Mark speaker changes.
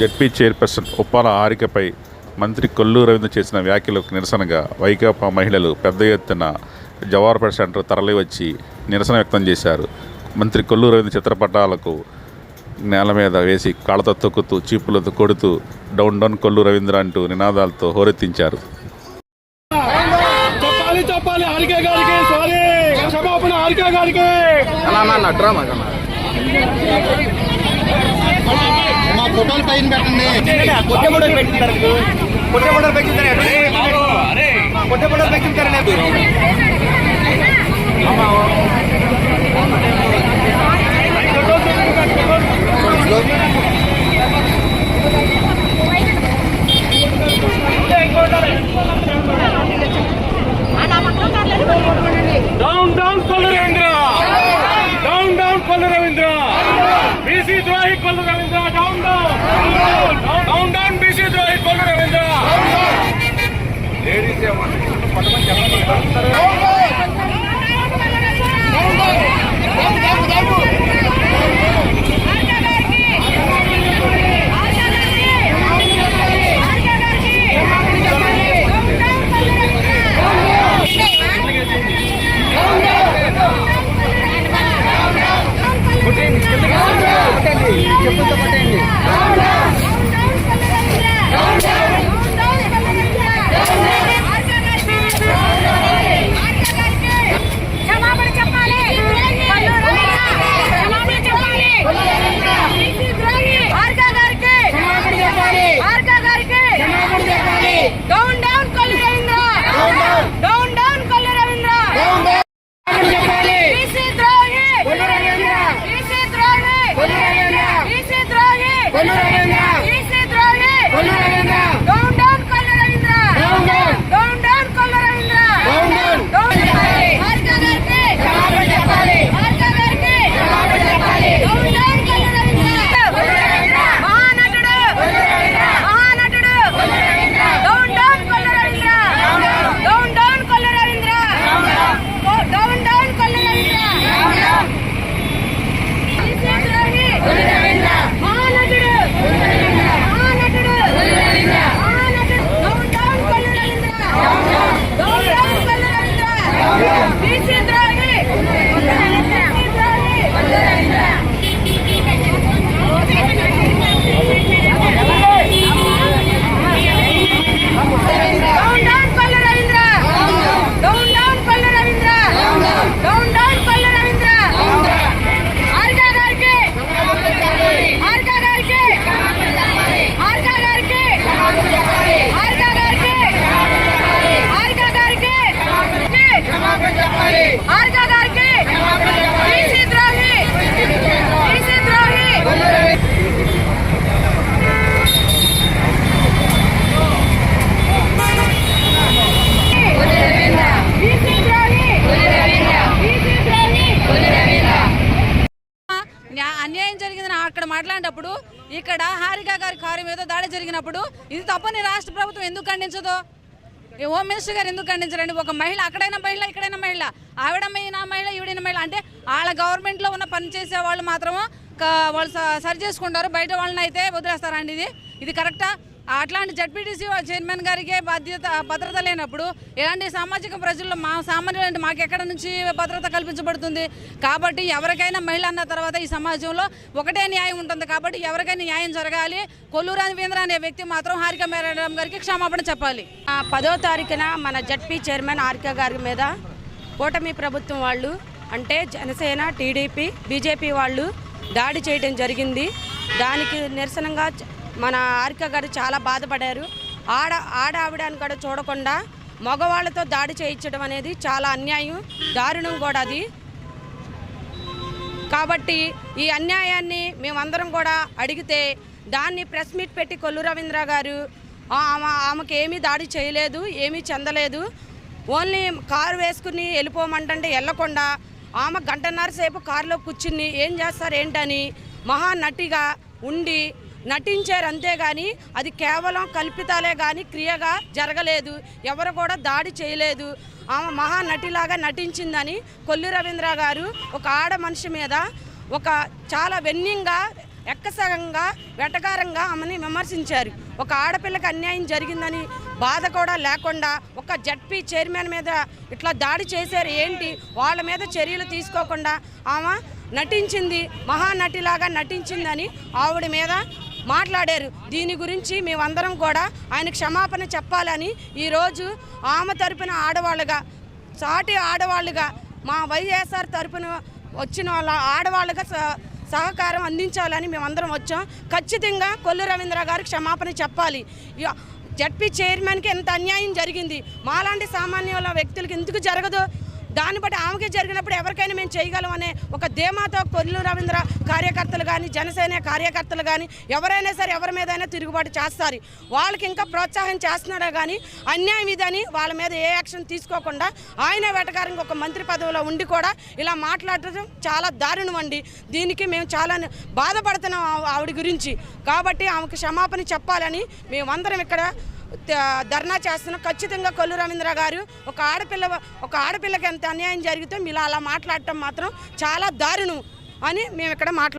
Speaker 1: ZP chairperson Uppala హారికపై మంత్రి కొల్లు రవీంద్ర చేసిన వ్యాఖ్యలకు నిరసనగా వైకాపా మహిళలు పెద్ద ఎత్తున జవాహర్పేట సెంటర్ తరలివచ్చి నిరసన వ్యక్తం చేశారు. మంత్రి కొల్లు రవీంద్ర చిత్రపటాలకు నేల మీద వేసి కాళ్ళతో తొక్కుతూ చీపులతో కొడుతూ డౌన్ డౌన్ కొల్లు రవీంద్ర అంటూ నినాదాలతో హోరెత్తించారు.
Speaker 2: క్షమాపణ
Speaker 3: ఫోటోలు పైన పెట్టండి.
Speaker 2: కొట్టబడలు పెట్టింటారు కొట్టబడలు పెట్టింటారు కొట్టబడలు పెట్టింటారు down down Kollu Ravindra down down Kollu Ravindra BC ద్రోహి Kollu Ravindra down down down down BC ద్రోహి కొల్లు రవీంద్ర
Speaker 4: పట్టమని చెప్పాలి
Speaker 5: మాట్లాడినప్పుడు ఇక్కడ హారిక గారి కారు మీద దాడి జరిగినప్పుడు ఇది తప్పని రాష్ట్ర ప్రభుత్వం ఎందుకు ఖండించదు? హోమ్ మినిస్టర్ గారు ఎందుకు ఖండించారండి? ఒక మహిళ అక్కడైనా మహిళ ఇక్కడైనా మహిళ. ఆవిడ నా మహిళ ఈవిడైన మహిళ. అంటే వాళ్ళ గవర్నమెంట్లో ఉన్న పని చేసే వాళ్ళు మాత్రము వాళ్ళు స- సరి చేసుకుంటారు. బయట వాళ్ళని అయితే వదిలేస్తారండి ఇది? ఇది కరెక్టా? అట్లాంటి జడ్పీటీసీ చైర్మన్ గారికి బాధ్యత భద్రత లేనప్పుడు ఇలాంటి సామాజిక ప్రజల్లో మా సామాన్యులు మాకు ఎక్కడ నుంచి భద్రత కల్పించబడుతుంది? కాబట్టి ఎవరికైనా మహిళ అన్న తర్వాత ఈ సమాజంలో ఒకటే న్యాయం ఉంటుంది కాబట్టి ఎవరికైనా న్యాయం జరగాలి. కొల్లూరు రవీంద్ర అనే వ్యక్తి మాత్రం హారిక మేడం గారికి క్షమాపణ చెప్పాలి.
Speaker 6: ఆ, పదో తారీఖున మన జడ్పీ చైర్మన్ హారిక గారి మీద కూటమి ప్రభుత్వం వాళ్ళు అంటే జనసేన టీడీపీ బీజేపీ వాళ్ళు దాడి చేయడం జరిగింది. దానికి నిరసనగా మన ఆర్కే గారు చాలా బాధపడారు. ఆడ ఆడ ఆవిడని కూడా చూడకుండా మగవాళ్ళతో దాడి చేయించడం అనేది చాలా అన్యాయం దారుణం కూడా అది. కాబట్టి ఈ అన్యాయాన్ని మేమందరం కూడా అడిగితే దాన్ని ప్రెస్ మీట్ పెట్టి కొల్లు రవీంద్ర గారు ఆమె ఆమెకి ఏమీ దాడి చేయలేదు ఏమీ చెందలేదు. ఓన్లీ కారు వేసుకుని వెళ్ళిపోమంటే వెళ్ళకుండా ఆమె గంటన్నర సేపు కారులో కూర్చుని ఏం చేస్తారు ఏంటని మహానటిగా ఉండి నటించారు అంతేగాని అది కేవలం కల్పితాలే కానీ క్రియగా జరగలేదు. ఎవరు కూడా దాడి చేయలేదు. ఆమె మహానటిలాగా నటించిందని కొల్లు రవీంద్ర గారు ఒక ఆడ మనిషి మీద ఒక చాలా వెన్నింగా ఎక్కసగంగా వెటకారంగా ఆమెని విమర్శించారు. ఒక ఆడపిల్లకి అన్యాయం జరిగిందని బాధ కూడా లేకుండా ఒక జడ్పీ చైర్మన్ మీద ఇట్లా దాడి చేశారు ఏంటి? వాళ్ళ మీద చర్యలు తీసుకోకుండా ఆమె నటించింది మహానటిలాగా నటించిందని ఆవిడ మీద మాట్లాడారు. దీని గురించి మేమందరం కూడా ఆయన క్షమాపణ చెప్పాలని ఈరోజు ఆమె తరపున ఆడవాళ్ళుగా సాటి ఆడవాళ్ళుగా మా వైఎస్ఆర్ తరపున వచ్చిన వాళ్ళ ఆడవాళ్ళుగా సహకారం అందించాలని మేమందరం వచ్చాం. ఖచ్చితంగా కొల్లు రవీంద్ర గారికి క్షమాపణ చెప్పాలి. జడ్పీ చైర్మన్కి ఎంత అన్యాయం జరిగింది? మాలాంటి సామాన్యుల వ్యక్తులకి ఎందుకు జరగదు? దాన్ని బట్టి ఆమెకి జరిగినప్పుడు ఎవరికైనా మేము చేయగలం అనే ఒక ధీమాతో కొల్లు రవీంద్ర కార్యకర్తలు కానీ జనసేన కార్యకర్తలు కానీ ఎవరైనా సరే ఎవరి మీదైనా తిరుగుబాటు చేస్తారు. వాళ్ళకి ఇంకా ప్రోత్సాహం చేస్తున్నారా కానీ అన్యాయం ఇదని వాళ్ళ మీద ఏ యాక్షన్ తీసుకోకుండా ఆయన వెటకారంగా ఒక మంత్రి పదవిలో ఉండి కూడా ఇలా మాట్లాడటం చాలా దారుణం అండి. దీనికి మేము చాలా బాధపడుతున్నాం ఆవిడ గురించి. కాబట్టి ఆమెకు క్షమాపణ చెప్పాలని మేమందరం ఇక్కడ ధర్నా చేస్తున్నాం ఖచ్చితంగా కొల్లు రవీంద్ర గారు ఒక ఆడపిల్ల ఒక ఆడపిల్లకి ఎంత అన్యాయం జరిగితే మీరు అలా మాట్లాడటం మాత్రం చాలా దారుణం అని మేము ఇక్కడ మాట్లా